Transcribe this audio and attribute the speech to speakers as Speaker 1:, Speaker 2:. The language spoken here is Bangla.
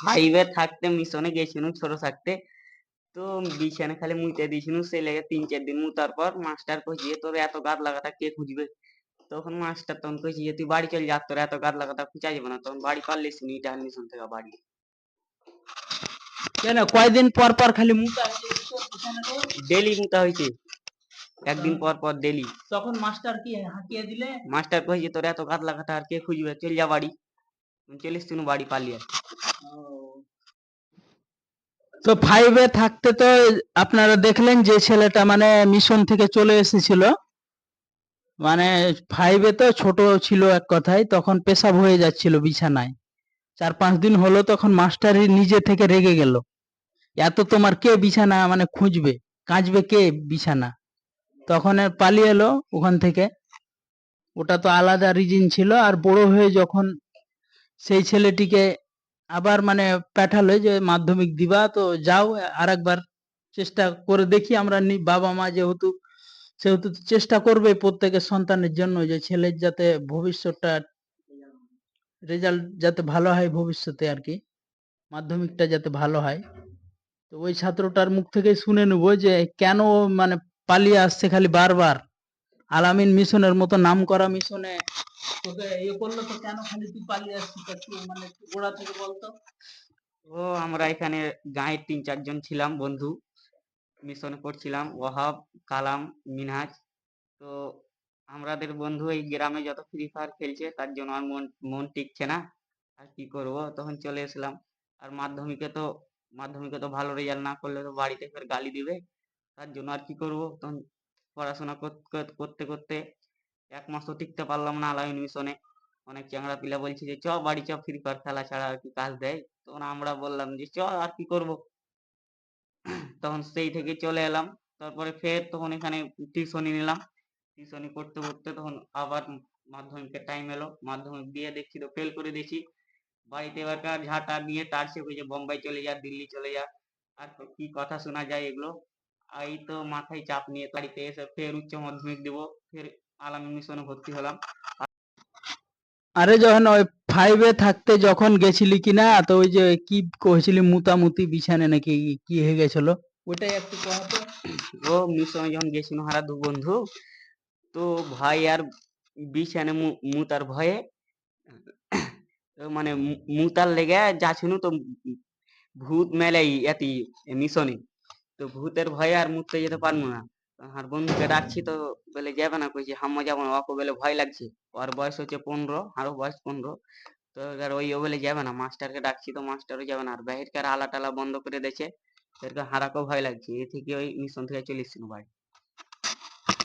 Speaker 1: ফাইভে থাকতে মিশনে গেছিনু ছোট থাকতে। তো বিছানা খালি মুইতে দিয়েছিনু সে লেগে তিন চার দিন মুতার পর মাস্টার কইছে যে তোর এত গাদ লাগাটা কে খুঁজবে? তখন মাস্টার তখন কইছে যে তুই বাড়ি চল যা তোর এত গাদ লাগাটা খুঁজা যাবে না। তখন বাড়ি পারলিস নি ইটা মিশন থেকে বাড়ি।
Speaker 2: কেন? কয়দিন পর পর খালি মুতা
Speaker 1: ডেলি মুতা হয়েছে একদিন পর পর ডেলি
Speaker 2: তখন মাস্টার কি হাঁকিয়ে দিলে?
Speaker 1: মাস্টার কইছে তোর এত গাদ লাগাটা আর কে খুঁজবে? চল যা বাড়ি। তুই বাড়ি আর
Speaker 2: তো ফাইভে থাকতে তো আপনারা দেখলেন যে ছেলেটা মানে মিশন থেকে চলে এসেছিল। মানে ফাইভে তো ছোট ছিল এক কথায়, তখন পেশাব হয়ে যাচ্ছিল বিছানায়। চার পাঁচ দিন হলো তখন মাস্টারই নিজে থেকে রেগে গেল। এত তোমার কে বিছানা মানে খুঁজবে? কাঁচবে কে বিছানা? তখন পালিয়ে এলো ওখান থেকে। ওটা তো আলাদা রিজন ছিল, আর বড় হয়ে যখন সেই ছেলেটিকে আবার মানে পাঠালো যে, মাধ্যমিক দিবা, তো যাও, আরেকবার চেষ্টা করে দেখি আমরা বাবা মা যেহেতু, সেহেতু চেষ্টা করবে প্রত্যেকের সন্তানের জন্য যে, ছেলের যাতে ভবিষ্যৎটা রেজাল্ট যাতে ভালো হয় ভবিষ্যতে আর কি, মাধ্যমিকটা যাতে ভালো হয়। তো ওই ছাত্রটার মুখ থেকে শুনে নেব যে, কেন মানে পালিয়ে আসছে খালি বারবার? আলামিন মিশনের মতো নাম করা মিশনে তোকে ইয়ে করল তো কেন মানে
Speaker 1: ও, আমরা এখানে গাঁয়ের তিন চারজন ছিলাম বন্ধু। মিশনে পড়ছিলাম ওয়াহাব, কালাম, মিনহাজ। তো আমাদের বন্ধু এই গ্রামে যত ফ্রি ফায়ার খেলছে, তার জন্য আর মন মন টিকছে না। আর কি করব? তখন চলে এসলাম আর মাধ্যমিকে তো মাধ্যমিকে তো ভালো রেজাল্ট না করলে তো বাড়িতে ফের গালি দিবে। তার জন্য আর কি করব? তখন পড়াশোনা কর- কর- করতে করতে এক মাস তো টিকতে পারলাম না আলামিন মিশনে অনেক চ্যাংড়া পিলা বলছে যে, চ বাড়ি, চ ফ্রি ফায়ার খেলা ছাড়া আর কি কাজ দেয়। তখন আমরা বললাম যে, চ আর কি করব? তখন সেই থেকে চলে এলাম। তারপরে ফের তখন এখানে টিউশনি নিলাম। টিউশনি করতে করতে তখন আবার মাধ্যমিকের টাইম এলো। মাধ্যমিক দিয়ে দেখছি তো ফেল করে দিয়েছি। বাড়িতে এবার ঝাঁটা নিয়ে তার সে যে বোম্বাই চলে যা, দিল্লি চলে যা, আর কি কথা শোনা যায় এগুলো। এই তো মাথায় চাপ নিয়ে বাড়িতে এসে ফের উচ্চ মাধ্যমিক দিব। ফের আলামী মিশনে ভর্তি হলাম।
Speaker 2: আরে যখন ওই ফাইভে থাকতে যখন গেছিলি কিনা তো ওই যে কি কইছিলি মুতামুতি বিছানে নাকি কি হয়ে গেছিল? ওটাই একটু কহতো
Speaker 1: ও মিশনে যখন গেছিল হারা দু বন্ধু তো ভাই আর বিছানে মুতার ভয়ে মানে মুতার লেগে যাচ্ছিল তো ভূত মেলে এতি মিশনে। তো ভূতের ভয়ে আর মুততে যেতে পারব না। আর বন্ধুকে ডাকছি তো বলে, যাবে না কইছে? হাম্মা যাব না। ওকে বলে, ভয় লাগছে। ওর বয়স হচ্ছে পনেরো, আরও বয়স পনেরো। তো এবার ওই ও বলে, যাবে না। মাস্টারকে ডাকছি তো মাস্টারও যাবে না। আর বাহিরকার আলা টালা বন্ধ করে দিয়েছে। এরকম হারাকেও ভয় লাগছে। এ থেকে ওই মিশন থেকে চলে এসেছিল বাড়ি।